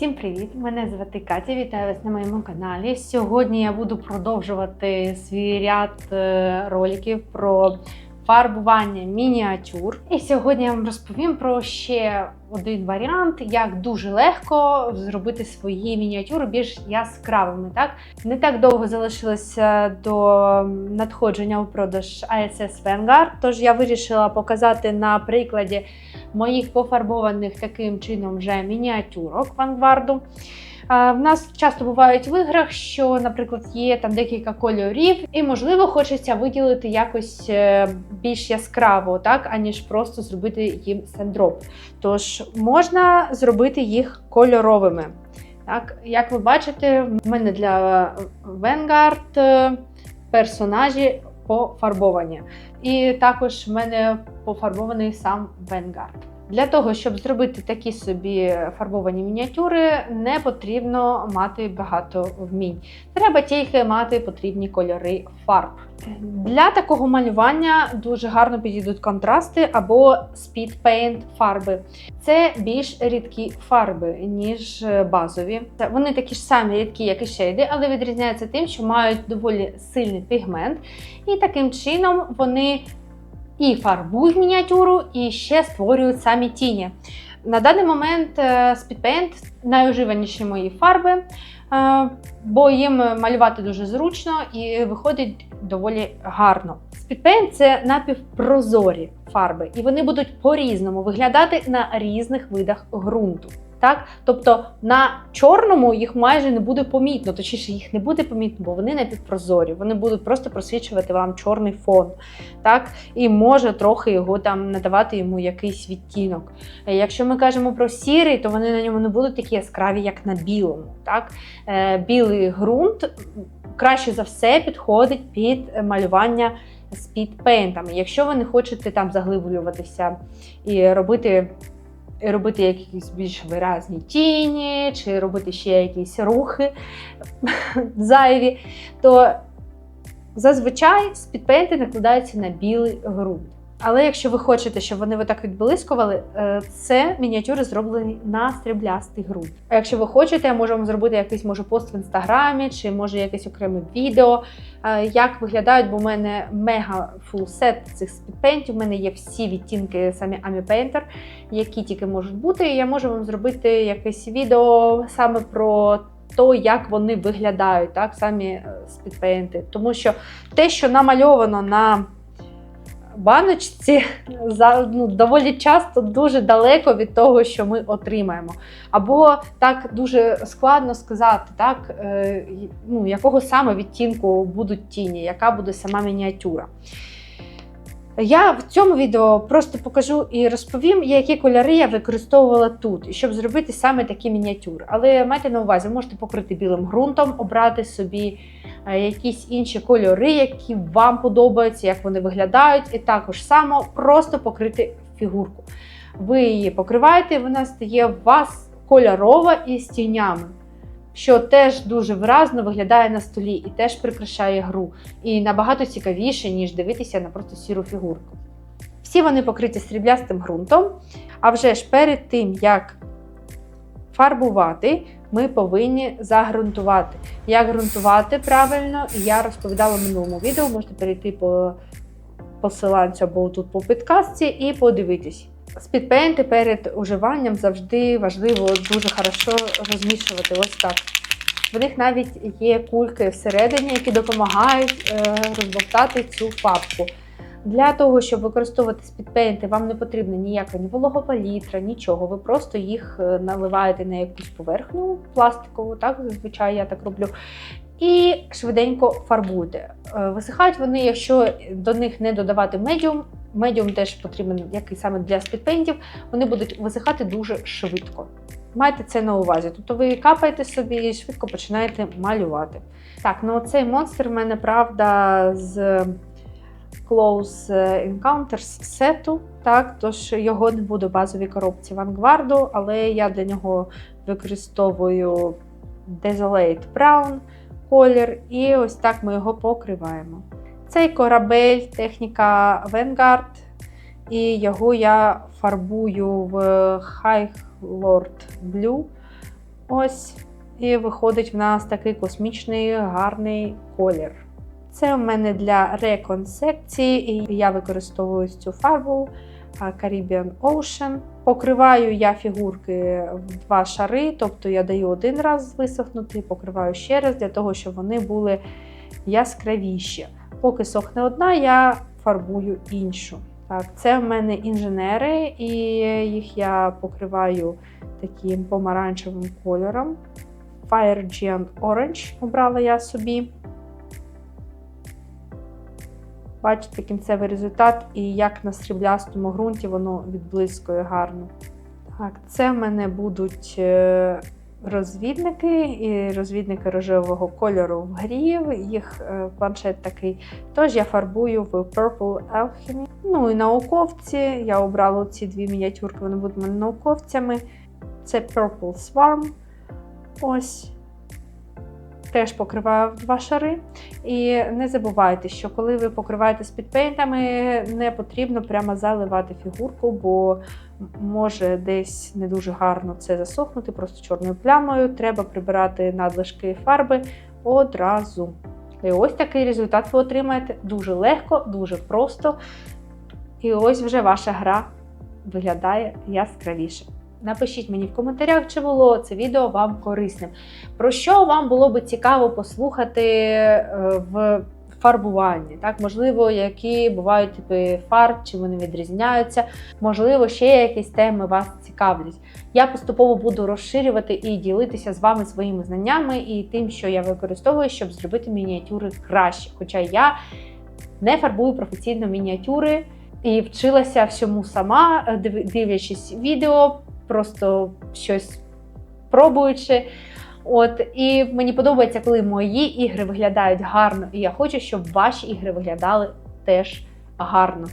Всім привіт! Мене звати Катя. Вітаю вас на моєму каналі. Сьогодні я буду продовжувати свій ряд е, роликів про фарбування мініатюр. І сьогодні я вам розповім про ще один варіант, як дуже легко зробити свої мініатюри більш яскравими. Так не так довго залишилося до надходження у продаж ISS Vanguard, тож я вирішила показати на прикладі моїх пофарбованих таким чином вже мініатюрок Вангварду. В нас часто бувають в іграх, що, наприклад, є там декілька кольорів, і, можливо, хочеться виділити якось е, більш яскраво, так, аніж просто зробити їм сендроп. Тож можна зробити їх кольоровими. Так, Як ви бачите, в мене для е, персонажі пофарбовані. І також в мене пофарбований сам Vanguard. Для того, щоб зробити такі собі фарбовані мініатюри, не потрібно мати багато вмінь. Треба тільки мати потрібні кольори фарб. Для такого малювання дуже гарно підійдуть контрасти або speed paint фарби. Це більш рідкі фарби, ніж базові. Вони такі ж самі рідкі, як і шейди, але відрізняються тим, що мають доволі сильний пігмент, і таким чином вони і фарбують мініатюру, і ще створюють самі тіні. На даний момент е, Speed найуживаніші мої фарби, е, бо їм малювати дуже зручно і виходить доволі гарно. Paint – це напівпрозорі фарби, і вони будуть по-різному виглядати на різних видах ґрунту. Так? Тобто на чорному їх майже не буде помітно, точніше, їх не буде помітно, бо вони напівпрозорі, вони будуть просто просвічувати вам чорний фон. Так? І може трохи його там надавати йому якийсь відтінок. Е, якщо ми кажемо про сірий, то вони на ньому не будуть такі яскраві, як на білому. Так? Е, білий ґрунт краще за все підходить під малювання спідпейнтами. Якщо ви не хочете там заглиблюватися і робити робити якісь більш виразні тіні, чи робити ще якісь рухи зайві, то зазвичай спідпейнти накладаються на білий ґрунт. Але якщо ви хочете, щоб вони так відблискували, е, це мініатюри зроблені на стріблястий ґрунт. А якщо ви хочете, я можу вам зробити якийсь може пост в інстаграмі, чи може якесь окреме відео, е, як виглядають, бо в мене мега фулсет цих спідпейнтів. У мене є всі відтінки самі Painter, які тільки можуть бути. І я можу вам зробити якесь відео саме про. То, як вони виглядають, так, самі спідпейнти. Тому що те, що намальовано на баночці ну, доволі часто дуже далеко від того, що ми отримаємо. Або так дуже складно сказати, так, е, ну, якого саме відтінку будуть тіні, яка буде сама мініатюра. Я в цьому відео просто покажу і розповім, які кольори я використовувала тут, щоб зробити саме такі мініатюри. Але майте на увазі, можете покрити білим ґрунтом, обрати собі якісь інші кольори, які вам подобаються, як вони виглядають, і також само просто покрити фігурку. Ви її покриваєте, вона стає у вас кольорова і з тінями що теж дуже виразно виглядає на столі і теж прикрашає гру. І набагато цікавіше, ніж дивитися на просто сіру фігурку. Всі вони покриті сріблястим ґрунтом. А вже ж перед тим, як фарбувати, ми повинні загрунтувати. Як ґрунтувати правильно, я розповідала в минулому відео, можете перейти по посиланцю або тут по підказці і подивитись. Спідпейнти перед уживанням завжди важливо дуже хорошо розмішувати ось так. В них навіть є кульки всередині, які допомагають е, розбовтати цю фабку. Для того, щоб використовувати спідпейнти, вам не потрібна ніяка ні вологопалітра, нічого. Ви просто їх е, наливаєте на якусь поверхню пластикову, так зазвичай я так роблю. І швиденько фарбуйте. Е, висихають вони, якщо до них не додавати медіум, медіум теж потрібен, який саме для спідпейнтів, вони будуть висихати дуже швидко. Майте це на увазі. Тобто ви капаєте собі і швидко починаєте малювати. Так, ну цей монстр в мене, правда, з Close Encounters сету. Так, тож його не буде в базовій коробці Vanguard, але я для нього використовую Desolate Brown колір, і ось так ми його покриваємо. Цей корабель, техніка Vanguard, і його я фарбую в High Lord Blue. Ось. І виходить в нас такий космічний гарний колір. Це у мене для реконсекції, і я використовую цю фарбу Caribbean Ocean. Покриваю я фігурки в два шари, тобто я даю один раз висохнути, покриваю ще раз для того, щоб вони були яскравіші. Поки сохне одна, я фарбую іншу. Так, це в мене інженери, і їх я покриваю таким помаранчевим кольором. Fire Giant Orange обрала я собі. Бачите кінцевий результат, і як на сріблястому ґрунті воно відблискує гарно. Так, це в мене будуть е, розвідники і розвідники рожевого кольору в грі. Їх е, планшет такий. Тож я фарбую в Purple Alchemy. Ну і науковці. Я обрала ці дві мініатюрки, вони будуть мене науковцями. Це Purple Swarm. Ось. Теж покриваю два шари. І не забувайте, що коли ви покриваєте спідпейнтами, не потрібно прямо заливати фігурку, бо може десь не дуже гарно це засохнути, просто чорною плямою. Треба прибирати надлишки фарби одразу. І ось такий результат ви отримаєте дуже легко, дуже просто. І ось вже ваша гра виглядає яскравіше. Напишіть мені в коментарях, чи було це відео вам корисним. Про що вам було би цікаво послухати е, в фарбуванні? Так, можливо, які бувають типи фарб, чи вони відрізняються, можливо, ще якісь теми вас цікавлять. Я поступово буду розширювати і ділитися з вами своїми знаннями і тим, що я використовую, щоб зробити мініатюри краще. Хоча я не фарбую професійно мініатюри і вчилася всьому сама, е, дивлячись відео, просто щось пробуючи. От і мені подобається, коли мої ігри виглядають гарно, і я хочу, щоб ваші ігри виглядали теж гарно.